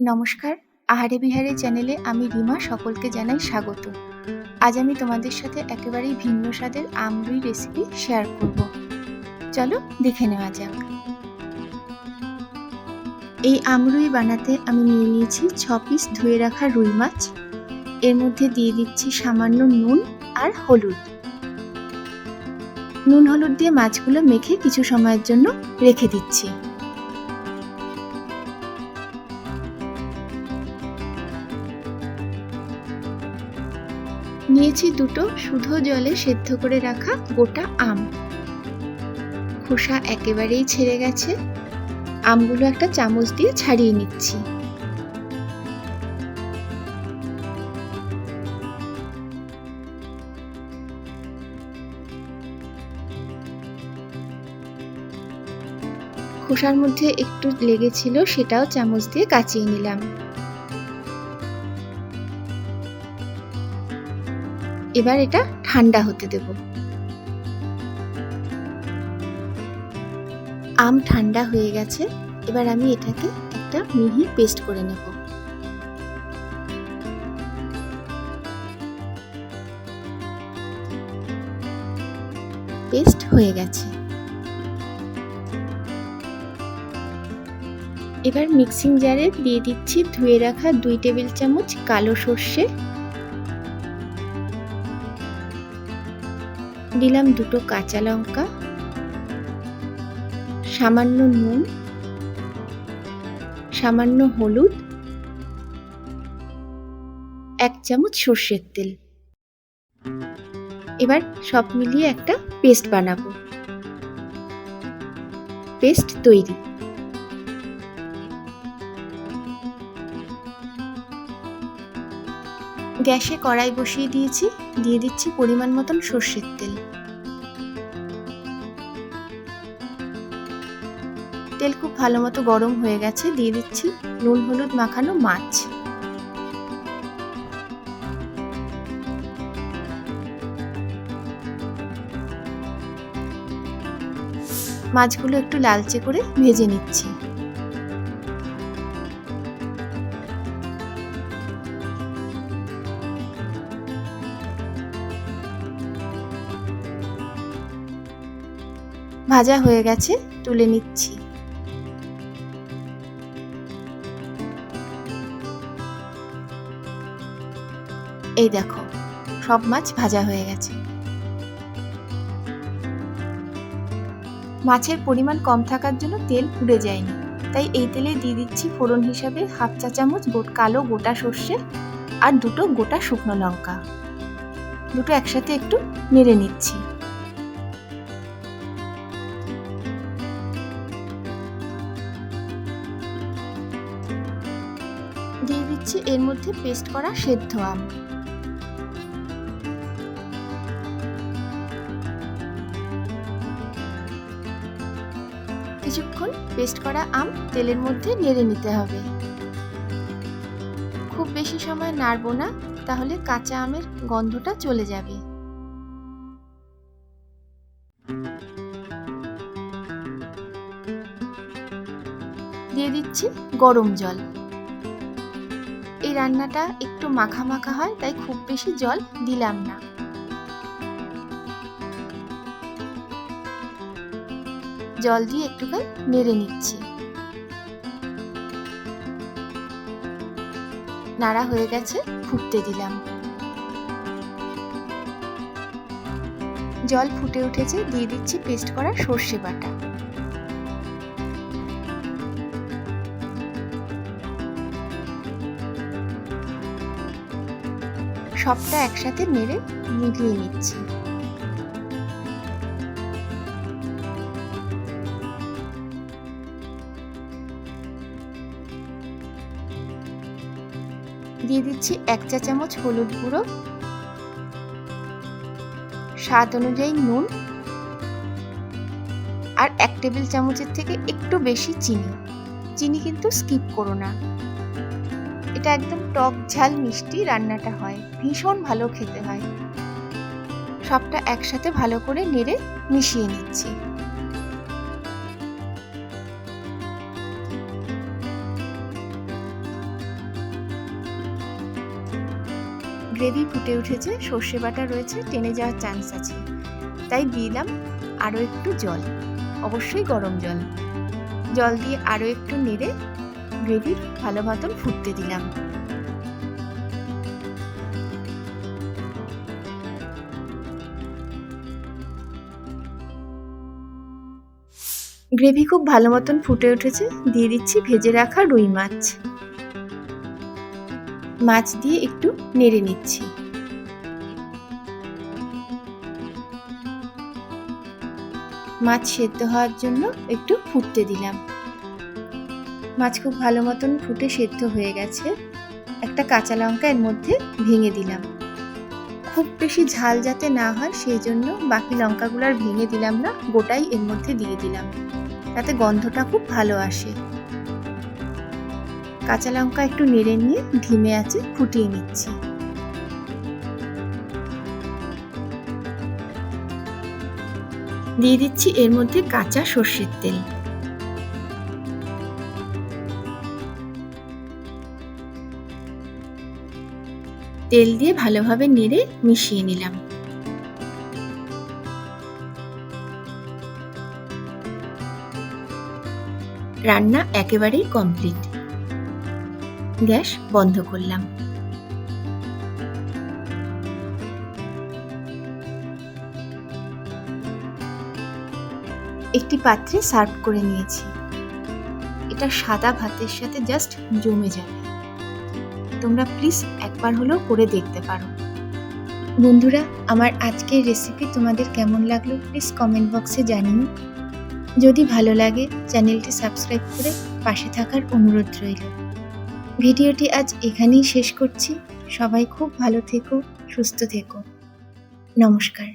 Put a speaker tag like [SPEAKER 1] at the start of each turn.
[SPEAKER 1] নমস্কার। আহারে বিহারে চ্যানেলে আমি রিমা, সকলকে জানাই স্বাগত। আজ আমি তোমাদের সাথে একেবারেই ভিন্ন স্বাদের আমরুই রেসিপি শেয়ার করব। চলো দেখে নেওয়া যাক। এই আমরুই বানাতে আমি নিয়ে নিয়েছি ছ পিস ধুয়ে রাখা রুই মাছ। এর মধ্যে দিয়ে দিচ্ছি সামান্য নুন আর হলুদ। নুন হলুদ দিয়ে মাছগুলো মেখে কিছু সময়ের জন্য রেখে দিচ্ছি। নিয়েছি দুটো শুধু জলে সেদ্ধ করে রাখা গোটা আম। খোসা একেবারেই ছেড়ে গেছে। আমগুলো একটা চামচ দিয়ে ছাড়িয়ে নিচ্ছি। খোসার মধ্যে একটু লেগেছিল সেটাও চামচ দিয়ে কাচিয়ে নিলাম। এবার এটা ঠান্ডা হতে দেব। আম ঠান্ডা হয়ে গেছে, এবার আমি এটাকে একটা মিহি পেস্ট করে নেব। পেস্ট হয়ে গেছে। এবার মিক্সিং জারে দিয়ে দিচ্ছি ধুয়ে রাখা দুই টেবিল চামচ কালো সর্ষে দিলাম দুটো কাঁচা লঙ্কা, সামান্য নুন, সামান্য হলুদ, এক চামচ সর্ষের তেল। এবার সব মিলিয়ে একটা পেস্ট বানাবো। পেস্ট তৈরি। গ্যাসে কড়াই বসিয়ে দিয়েছি, দিয়ে দিচ্ছি পরিমাণ মতন সর্ষের তেল। ভালো মতো গরম হয়ে গেছে, দিয়ে দিচ্ছি নুন, হলুদ মাখানো মাছ। মাছগুলো একটু লালচে করে ভেজে নিচ্ছি। ভাজা হয়ে গেছে, তুলে নিচ্ছি। এই দেখো, সব মাছ ভাজা হয়ে গেছে। মাছের পরিমাণ কম থাকার জন্য তেল পুড়ে যায়নি। তাই এই তেলে দিয়ে দিচ্ছি ফোড়ন হিসাবে হাফ চা চামচ কালো গোটা সর্ষে আর দুটো গোটা শুকনো লঙ্কা। দুটো একসাথে একটু নেড়ে নিচ্ছি। দিয়ে দিচ্ছি এর মধ্যে পেস্ট করা সেদ্ধ আম। কিছুক্ষণ পেস্ট করা আম তেলের মধ্যে নেড়ে নিতে হবে। খুব বেশি সময় নাড়বো না, তাহলে কাঁচা আমের গন্ধটা চলে যাবে। দিয়ে দিচ্ছি গরম জল। এই রান্নাটা একটু মাখা মাখা হয়, তাই খুব বেশি জল দিলাম না। জল দিয়ে একটুখানি নেড়ে নিচ্ছি। নাড়া হয়ে গেছে, ফুটতে দিলাম। জল ফুটে উঠেছে, দিয়ে দিচ্ছি পেস্ট করা সর্ষে বাটা। সবটা একসাথে নেড়ে মিলিয়ে নিচ্ছি। দিয়ে দিচ্ছি এক চা চামচ হলুদ গুঁড়ো। স্বাদ অনুযায়ী নুন আর এক টেবিল চামচের থেকে একটু বেশি চিনি। চিনি কিন্তু স্কিপ করো না। এটা একদম টক ঝাল মিষ্টি রান্নাটা হয়। ভীষণ ভালো খেতে হয়। সবটা একসাথে ভালো করে নেড়ে মিশিয়ে নিচ্ছি। গ্রেভি ফুটে উঠেছে, সর্ষে বাটা রয়েছে, টেনে যাওয়ার চান্স আছে। তাই দিলাম আরও একটু জল, অবশ্যই গরম জল। জল দিয়ে আরও একটু নেড়ে গ্রেভি ভালো মতন ফুটতে দিলাম। গ্রেভি খুব ভালো মতন ফুটে উঠেছে, দিয়ে দিচ্ছি ভেজে রাখা রুই মাছ। মাছ দিয়ে একটু নেড়ে নিচ্ছি। মাছ সেদ্ধ হওয়ার জন্য একটু ফুটতে দিলাম। মাছ খুব ভালো মতন ফুটে সেদ্ধ হয়ে গেছে। একটা কাঁচা লঙ্কা এর মধ্যে ভেঙে দিলাম। খুব বেশি ঝাল যাতে না হয় সেই জন্য বাকি লঙ্কাগুলো আর ভেঙে দিলাম না, গোটাই এর মধ্যে দিয়ে দিলাম। তাতে গন্ধটা খুব ভালো আসে। কাঁচা লঙ্কা একটু নেড়ে নিয়ে ধিমে আছে, ফুটিয়ে নিচ্ছি। দিয়ে দিচ্ছি এর মধ্যে কাঁচা সর্ষের তেল। তেল দিয়ে ভালোভাবে নেড়ে মিশিয়ে নিলাম। রান্না একেবারেই কমপ্লিট। গ্যাস বন্ধ করলাম। একটি পাত্রে সার্ভ করে নিয়েছি। এটা সাদা ভাতের সাথে জাস্ট জমে যাবে। তোমরা প্লিজ একবার হলেও করে দেখতে পারো। বন্ধুরা, আমার আজকের রেসিপি তোমাদের কেমন লাগল প্লিজ কমেন্ট বক্সে জানিও। যদি ভালো লাগে চ্যানেলটি সাবস্ক্রাইব করে পাশে থাকার অনুরোধ রইল। ভিডিওটি আজ এখানেই শেষ করছি। সবাই খুব ভালো থেকো সুস্থ থেকো। নমস্কার।